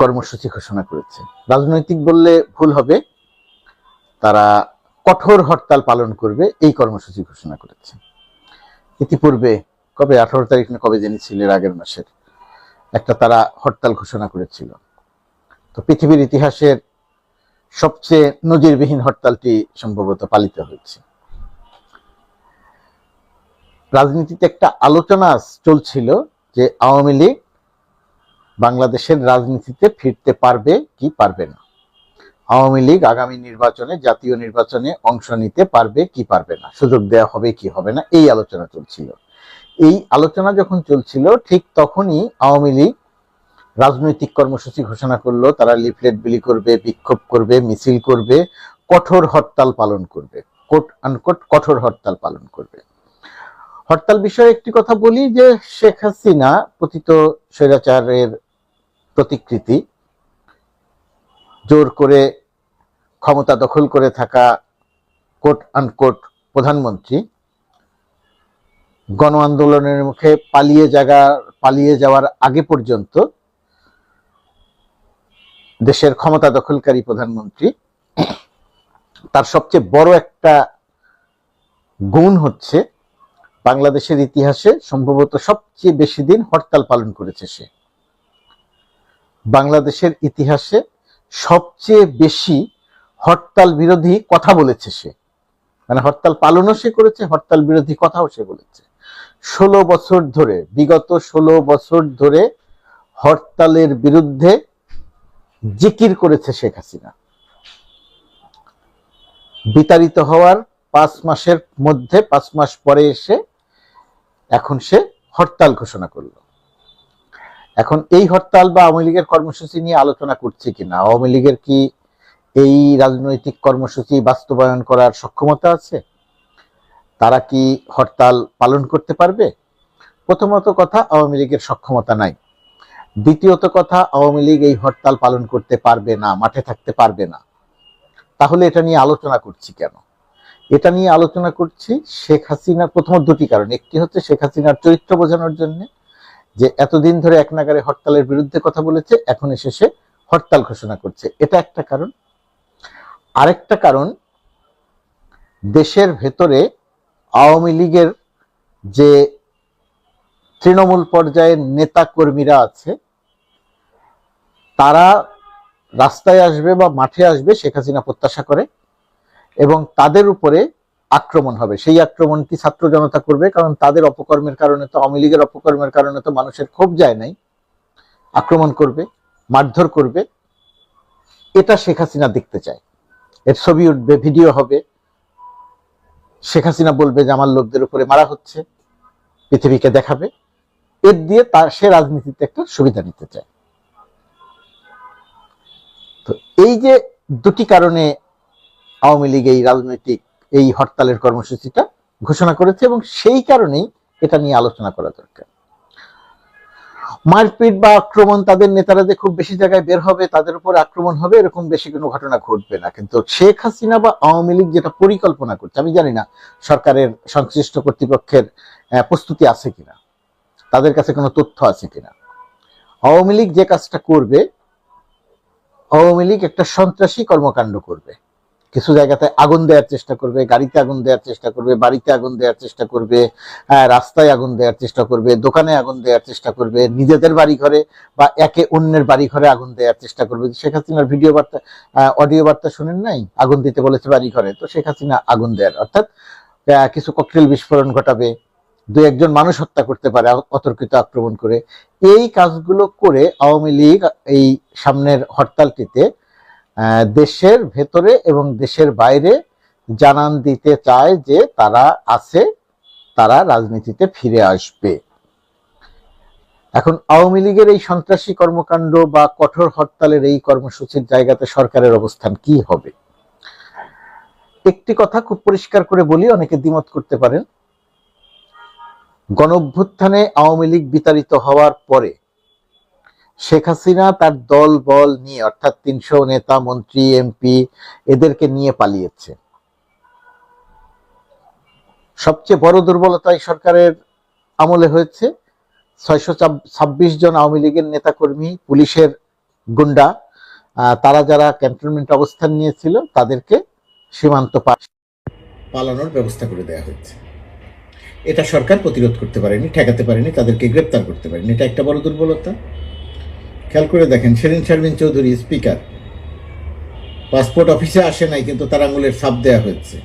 কর্মসূচি ঘোষণা করেছে। রাজনৈতিক বললে ভুল হবে, তারা কঠোর হরতাল পালন করবে, এই কর্মসূচি ঘোষণা করেছে। ইতিপূর্বে কবে, আঠারো তারিখ না কবে জেনেছিল এর আগের মাসের, একটা তারা হরতাল ঘোষণা করেছিল। তো পৃথিবীর ইতিহাসের সবচেয়ে নজিরবিহীন হরতালটি সম্ভবত পালিত হয়েছে। রাজনীতিতে একটা আলোচনা চলছিল যে আওয়ামী লীগ বাংলাদেশের রাজনীতিতে ফিরতে পারবে কি পারবে না? আওয়ামী লীগ আগামী নির্বাচনে, জাতীয় নির্বাচনে অংশ নিতে পারবে কি পারবে না? সুযোগ দেওয়া হবে কি হবে না? এই আলোচনা চলছিল। এই আলোচনা যখন চলছিল, ঠিক তখনই আওয়ামী লীগ রাজনৈতিক কর্মসূচি ঘোষণা করল। তারা লিফলেট বিলি করবে, বিক্ষোভ করবে, মিছিল করবে, কঠোর হরতাল পালন করবে। কোট আনকোট কঠোর হরতাল পালন করবে। হরতাল বিষয়ে একটি কথা বলি যে শেখ হাসিনা, পতিত স্বৈরাচারের প্রতিকৃতি, জোর করে ক্ষমতা দখল করে থাকা কোট আনকোট প্রধানমন্ত্রী, গণ আন্দোলনের মুখে পালিয়ে জায়গা পালিয়ে যাওয়ার আগে পর্যন্ত দেশের ক্ষমতা দখলকারী প্রধানমন্ত্রী, তার সবচেয়ে বড় একটা গুণ হচ্ছে বাংলাদেশের ইতিহাসে সম্ভবত সবচেয়ে বেশি দিন হরতাল পালন করেছে সে। বাংলাদেশের ইতিহাসে সবচেয়ে বেশি হরতাল বিরোধী কথা বলেছে সে। মানে হরতাল পালনও সে করেছে, হরতাল বিরোধী কথাও সে বলেছে। ষোলো বছর ধরে, বিগত ষোলো বছর ধরে হরতালের বিরুদ্ধে জিকির করেছে শেখ হাসিনা। বিতাড়িত হওয়ার পাঁচ মাসের মধ্যে, পাঁচ মাস পরে এসে এখন সে হরতাল ঘোষণা করল। এখন এই হরতাল বা আওয়ামী লীগের কর্মসূচি নিয়ে আলোচনা করছে কিনা? আওয়ামী লীগের কি এই রাজনৈতিক কর্মসূচি বাস্তবায়ন করার সক্ষমতা আছে? তারা কি হরতাল পালন করতে পারবে? প্রথমত কথা, আওয়ামী লীগের সক্ষমতা নাই। দ্বিতীয়ত কথা, আওয়ামী লীগ এই হরতাল পালন করতে পারবে না, মাঠে থাকতে পারবে না। তাহলে এটা নিয়ে আলোচনা করছি কেন? এটা নিয়ে আলোচনা করছি শেখ হাসিনার প্রথম দুটি কারণ। একটি হচ্ছে শেখ হাসিনার চরিত্র বোঝানোর জন্য যে এতদিন ধরে এক নাগারে হরতালের বিরুদ্ধে কথা বলেছে, এখন এসে সে হরতাল ঘোষণা করছে। এটা একটা কারণ। আরেকটা কারণ, দেশের ভেতরে আওয়ামী লীগের যে তৃণমূল পর্যায়ের নেতা কর্মীরা আছে, তারা রাস্তায় আসবে বা মাঠে আসবে শেখ হাসিনা প্রত্যাশা করে এবং তাদের উপরে আক্রমণ হবে। সেই আক্রমণটি ছাত্র জনতা করবে? কারণ তাদের অপকর্মের কারণে তো আওয়ামী লীগের অপকর্মের কারণে তো মানুষের ক্ষোভ যায় নাই। আক্রমণ করবে, মারধর করবে। এটা শেখ হাসিনা দেখতে চায়। এর ছবি উঠবে, ভিডিও হবে। শেখ হাসিনা বলবে যে, আমার লোকদের উপরে মারা হচ্ছে। পৃথিবীকে দেখাবে। এর দিয়ে তার সে রাজনীতিতে একটা সুবিধা নিতে চায়। তো এই যে দুটি কারণে আওয়ামী লীগ এই রাজনৈতিক এই হরতালের কর্মসূচিটা ঘোষণা করেছে এবং সেই কারণেই এটা নিয়ে আলোচনা করা দরকার। মারপিট বা আক্রমণ তাদের নেতারা যে খুব বেশি জায়গায় বের হবে, তাদের উপর আক্রমণ হবে, এরকম বেশি কোনো ঘটনা ঘটবে না। কিন্তু শেখ হাসিনা বা আওয়ামী লীগ যেটা পরিকল্পনা করছে, আমি জানি না সরকারের সংশ্লিষ্ট কর্তৃপক্ষের প্রস্তুতি আছে কিনা, তাদের কাছে কোনো তথ্য আছে কিনা। আওয়ামী লীগ যে কাজটা করবে, আওয়ামী লীগ একটা সন্ত্রাসী কর্মকাণ্ড করবে। কিছু জায়গাতে আগুন দেওয়ার চেষ্টা করবে, গাড়িতে আগুন দেওয়ার চেষ্টা করবে, বাড়িতে আগুন দেওয়ার চেষ্টা করবে রাস্তায় আগুন দেওয়ার চেষ্টা করবে, দোকানে আগুন দেওয়ার চেষ্টা করবে, নিজেদের বাড়ি ঘরে বা একে অন্যের বাড়ি ঘরে আগুন দেওয়ার চেষ্টা করবে। শেখ হাসিনার ভিডিও বার্তা অডিও বার্তা শুনেন নাই? আগুন দিতে বলেছে বাড়ি ঘরে তো শেখ হাসিনা আগুন দেওয়ার অর্থাৎ কিছু ককটেল বিস্ফোরণ ঘটাবে দু একজন মানুষ হত্যা করতে পারে অতর্কিত আক্রমণ করে। এই কাজগুলো করে আওয়ামী লীগ এই সামনের হরতালটিতে দেশের ভেতরে এবং দেশের বাইরে জানান দিতে চায় যে তারা আছে, তারা রাজনীতিতে ফিরে আসবে। এখন আওয়ামী লীগের এই সন্ত্রাসী কর্মকাণ্ড বা কঠোর হরতালের এই কর্মসূচির জায়গাতে সরকারের অবস্থান কি হবে? একটি কথা খুব পরিষ্কার করে বলি, অনেকে দ্বিমত করতে পারেন। গণঅভ্যুত্থানে আওয়ামী লীগ বিতাড়িত হওয়ার পরে শেখ হাসিনা তার দল বল নিয়ে, অর্থাৎ তিনশো নেতা, মন্ত্রী, এমপি, এদেরকে নিয়ে পালিয়েছে। সবচেয়ে বড় দুর্বলতা এই সরকারের আমলে হয়েছে। ছয়শো ছাব্বিশ জন আওয়ামী লীগের নেতাকর্মী, পুলিশের গুন্ডা তারা যারা ক্যান্টনমেন্ট অবস্থান নিয়েছিল, তাদেরকে সীমান্ত পালানোর ব্যবস্থা করে দেওয়া হয়েছে। এটা সরকার প্রতিরোধ করতে পারেনি, ঠেকাতে পারেনি, তাদেরকে গ্রেপ্তার করতে পারেনি। এটা একটা বড় দুর্বলতা। খেয়াল করে দেখেন serene Sharmin Chowdhury speaker passport অফিসে আসে নাই, কিন্তু তার আঙুলের ছাপ দেওয়া হয়েছে।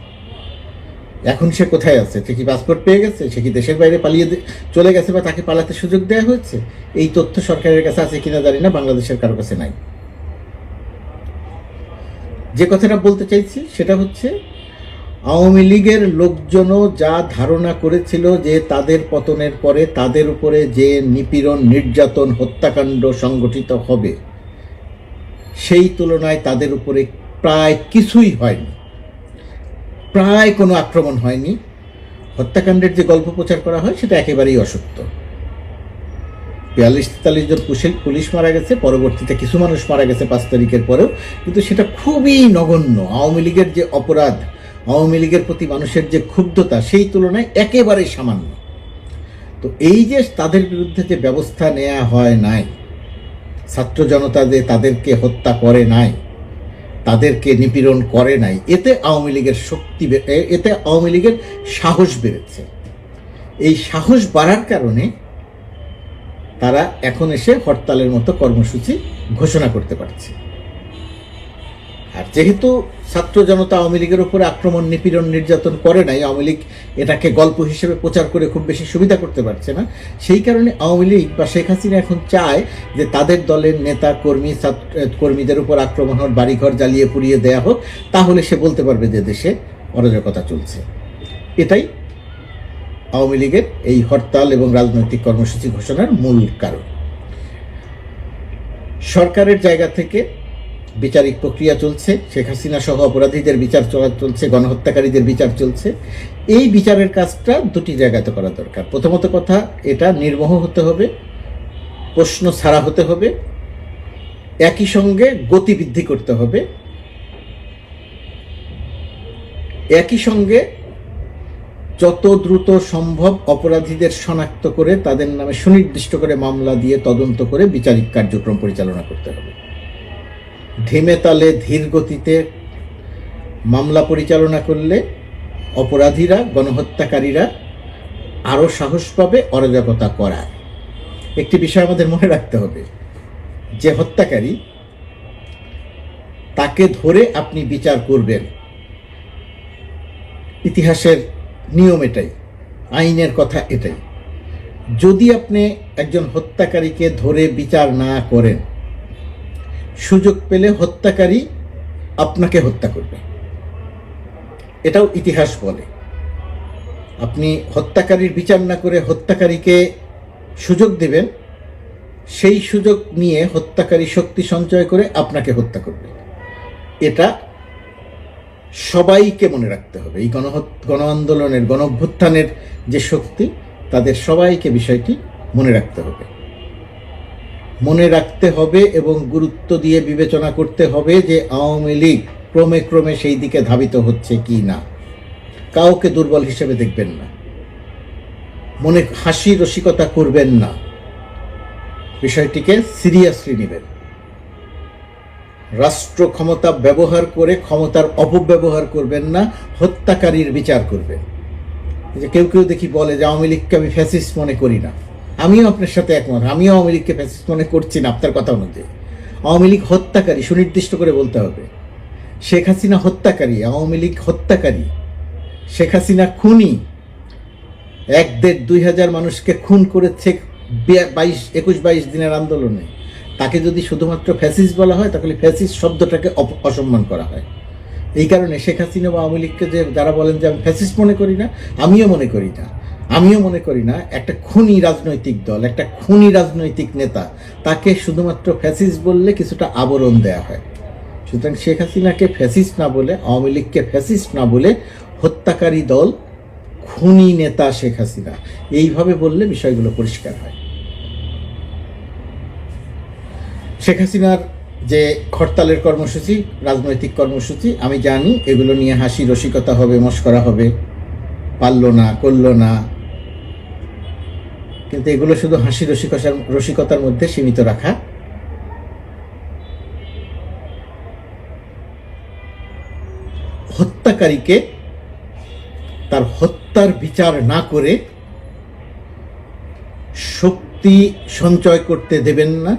এখন সে কোথায় আছে? সে কি পাসপোর্ট পেয়ে গেছে? সে কি দেশের বাইরে পালিয়ে চলে গেছে বা তাকে পালাতে সুযোগ দেওয়া হয়েছে? এই তথ্য সরকারের কাছে আছে কিনা জানি না, বাংলাদেশের কারও কাছে নাই। যে কথাটা বলতে চাইছি, সেটা হচ্ছে আওয়ামী লীগের লোকজনও যা ধারণা করেছিল যে তাদের পতনের পরে তাদের উপরে যে নিপীড়ন, নির্যাতন, হত্যাকাণ্ড সংগঠিত হবে, সেই তুলনায় তাদের উপরে প্রায় কিছুই হয়নি। প্রায় কোনো আক্রমণ হয়নি। হত্যাকাণ্ডের যে গল্প প্রচার করা হয়, সেটা একেবারেই অসত্য। বিয়াল্লিশ তেতাল্লিশ জন পুলিশ পুলিশ মারা গেছে, পরবর্তীতে কিছু মানুষ মারা গেছে পাঁচ তারিখের পরেও, কিন্তু সেটা খুবই নগণ্য। আওয়ামী লীগের যে অপরাধ আওয়ামী লীগের প্রতি মানুষের যে ক্ষুব্ধতা, সেই তুলনায় একেবারেই সামান্য। তো এই যে তাদের বিরুদ্ধে যে ব্যবস্থা নেওয়া হয় নাই, ছাত্র জনতা যে তাদেরকে হত্যা করে নাই, তাদেরকে নিপীড়ন করে নাই, এতে আওয়ামী লীগের শক্তি এতে আওয়ামী লীগের সাহস বেড়েছে। এই সাহস বাড়ার কারণে তারা এখন এসে হরতালের মতো কর্মসূচি ঘোষণা করতে পারছে। আর যেহেতু ছাত্র জনতা আওয়ামী লীগের উপরে আক্রমণ, নিপীড়ন নির্যাতন করে নাই। আওয়ামী লীগ এটাকে গল্প হিসেবে প্রচার করে খুব বেশি সুবিধা করতে পারছে না। সেই কারণে আওয়ামী লীগ বা শেখ হাসিনা এখন চায় যে তাদের দলের নেতা, কর্মী কর্মীদের উপর আক্রমণ হোক, বাড়িঘর জ্বালিয়ে পুড়িয়ে দেয়া হোক, তাহলে সে বলতে পারবে যে দেশে অরাজকতা চলছে। এটাই আওয়ামী লীগের এই হরতাল এবং রাজনৈতিক কর্মসূচি ঘোষণার মূল কারণ। সরকারের জায়গা থেকে বিচারিক প্রক্রিয়া চলছে, শেখ হাসিনা সহ অপরাধীদের বিচার চলা চলছে, গণহত্যাকারীদের বিচার চলছে। এই বিচারের কাজটা দুটি জায়গাতে করা দরকার। প্রথমত কথা, এটা নির্মোহ হতে হবে, প্রশ্ন ছাড়া হতে হবে, একই সঙ্গে গতি বৃদ্ধি করতে হবে, একই সঙ্গে যত দ্রুত সম্ভব অপরাধীদের শনাক্ত করে, তাদের নামে সুনির্দিষ্ট করে মামলা দিয়ে তদন্ত করে বিচারিক কার্যক্রম পরিচালনা করতে হবে। ধীমে তালে ধীর গতিতে মামলা পরিচালনা করলে অপরাধীরা, গণহত্যাকারীরা আরও সাহস পাবে, অরাজকতা করার। একটি বিষয় আমাদের মনে রাখতে হবে, যে হত্যাকারী, তাকে ধরে আপনি বিচার করবেন। ইতিহাসের নিয়ম এটাই, আইনের কথা এটাই। যদি আপনি একজন হত্যাকারীকে ধরে বিচার না করেন সুযোগ পেলে হত্যাকারী আপনাকে হত্যা করবে। এটাও ইতিহাস বলে। আপনি হত্যাকারীর বিচার না করে হত্যাকারীকে সুযোগ দেবেন, সেই সুযোগ নিয়ে হত্যাকারী শক্তি সঞ্চয় করে আপনাকে হত্যা করবে। এটা সবাইকে মনে রাখতে হবে। এই গণ গণ আন্দোলনের, গণ অভ্যুত্থানের যে শক্তি, তাদের সবাইকে বিষয়টি মনে রাখতে হবে। মনে রাখতে হবে এবং গুরুত্ব দিয়ে বিবেচনা করতে হবে যে আওয়ামী লীগ ক্রমে ক্রমে সেই দিকে ধাবিত হচ্ছে কি না। কাউকে দুর্বল হিসেবে দেখবেন না। মনে হাসি রসিকতা করবেন না। বিষয়টিকে সিরিয়াসলি নেবেন। রাষ্ট্র ক্ষমতা ব্যবহার করে ক্ষমতার অপব্যবহার করবেন না, হত্যাকারীর বিচার করবেন। যে কেউ কেউ দেখি বলে যে আওয়ামী লীগকে আমি ফ্যাসিস্ট মনে করি না। আমিও আপনার সাথে একমত, আমিও আওয়ামী লীগকে ফ্যাসিস্ট মনে করছি না, আপনার কথা অনুযায়ী। আওয়ামী লীগ হত্যাকারী, সুনির্দিষ্ট করে বলতে হবে। শেখ হাসিনা হত্যাকারী, আওয়ামী লীগ হত্যাকারী। শেখ হাসিনা খুনি। এক দেড় দুই হাজার মানুষকে খুন করেছে বাইশ, একুশ বাইশ দিনের আন্দোলনে। তাকে যদি শুধুমাত্র ফ্যাসিস বলা হয়, তাহলে ফ্যাসিস শব্দটাকে অসম্মান করা হয়। এই কারণে শেখ হাসিনা বা আওয়ামী লীগকে যে যারা বলেন যে আমি ফ্যাসিস্ট মনে করি না, আমিও মনে করি না। আমিও মনে করি না, একটা খুনি রাজনৈতিক দল, একটা খুনি রাজনৈতিক নেতা, তাকে শুধুমাত্র ফ্যাসিস বললে কিছুটা আবরণ দেয়া হয়। সুতরাং শেখ হাসিনাকে ফ্যাসিস না বলে, আওয়ামী লীগকে ফ্যাসিস্ট না বলে হত্যাকারী দল, খুনি নেতা শেখ হাসিনা। এইভাবে বললে বিষয়গুলো পরিষ্কার হয়। শেখ হাসিনার যে হরতালের কর্মসূচি, রাজনৈতিক কর্মসূচি, আমি জানি এগুলো নিয়ে হাসি রসিকতা হবে, মস্করা হবে। পারল না, করল না। কিন্তু এগুলো শুধু হাসি রসিকতার রসিকতার মধ্যে সীমিত রাখা। হত্যাকারীকে তার হত্যার বিচার না করে শক্তি সঞ্চয় করতে দেবেন না।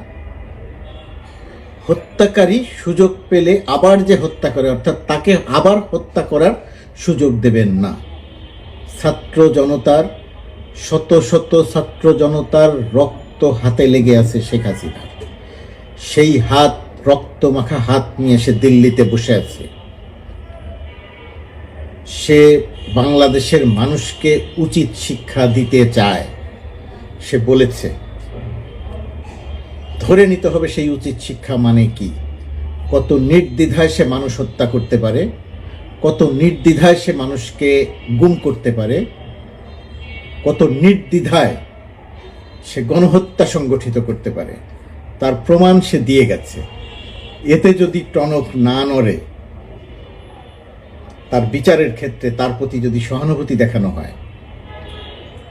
হত্যাকারী সুযোগ পেলে আবার যে হত্যা করে, অর্থাৎ তাকে আবার হত্যা করার সুযোগ দেবেন না। ছাত্র জনতার শত শত ছাত্র জনতার রক্ত হাতে লেগে আছে শেখ হাসিনার। সেই হাত, রক্ত মাখা হাত নিয়ে সে দিল্লিতে বসে আছে। সে বাংলাদেশের মানুষকে উচিত শিক্ষা দিতে চায়। সে বলেছে, ধরে নিতে হবে সেই উচিত শিক্ষা মানে কি? কত নির্দ্বিধায় সে মানুষ হত্যা করতে পারে, কত নির্দ্বিধায় সে মানুষকে গুম করতে পারে কত নির্দ্বিধায় সে গণহত্যা সংগঠিত করতে পারে, তার প্রমাণ সে দিয়ে গেছে। এতে যদি টনক না নড়ে, তার বিচারের ক্ষেত্রে তার প্রতি যদি সহানুভূতি দেখানো হয়,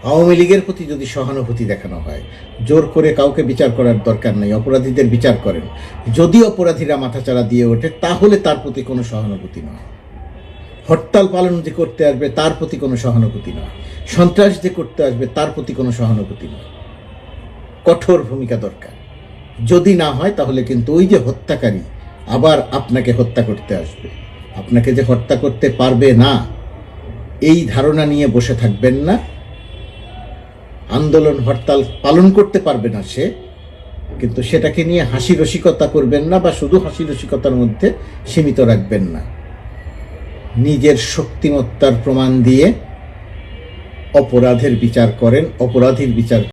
আওয়ামী লীগের প্রতি যদি সহানুভূতি দেখানো হয়, জোর করে কাউকে বিচার করার দরকার নেই, অপরাধীদের বিচার করেন। যদি অপরাধীরা মাথাচাড়া দিয়ে ওঠে, তাহলে তার প্রতি কোনো সহানুভূতি নয়। হরতাল পালন যে করতে আসবে, তার প্রতি কোনো সহানুভূতি নয়। সন্ত্রাস যে করতে আসবে, তার প্রতি কোনো সহানুভূতি নয় কঠোর ভূমিকা দরকার। যদি না হয়, তাহলে কিন্তু ওই যে হত্যাকারী আবার আপনাকে হত্যা করতে আসবে। আপনাকে যে হত্যা করতে পারবে না, এই ধারণা নিয়ে বসে থাকবেন না। আন্দোলন, হরতাল পালন করতে পারবে না সে, কিন্তু সেটাকে নিয়ে হাসি রসিকতা করবেন না বা শুধু হাসি রসিকতার মধ্যে সীমিত রাখবেন না। নিজের শক্তিমত্তার প্রমাণ দিয়ে অপরাধের বিচার করেন অপরাধীর বিচার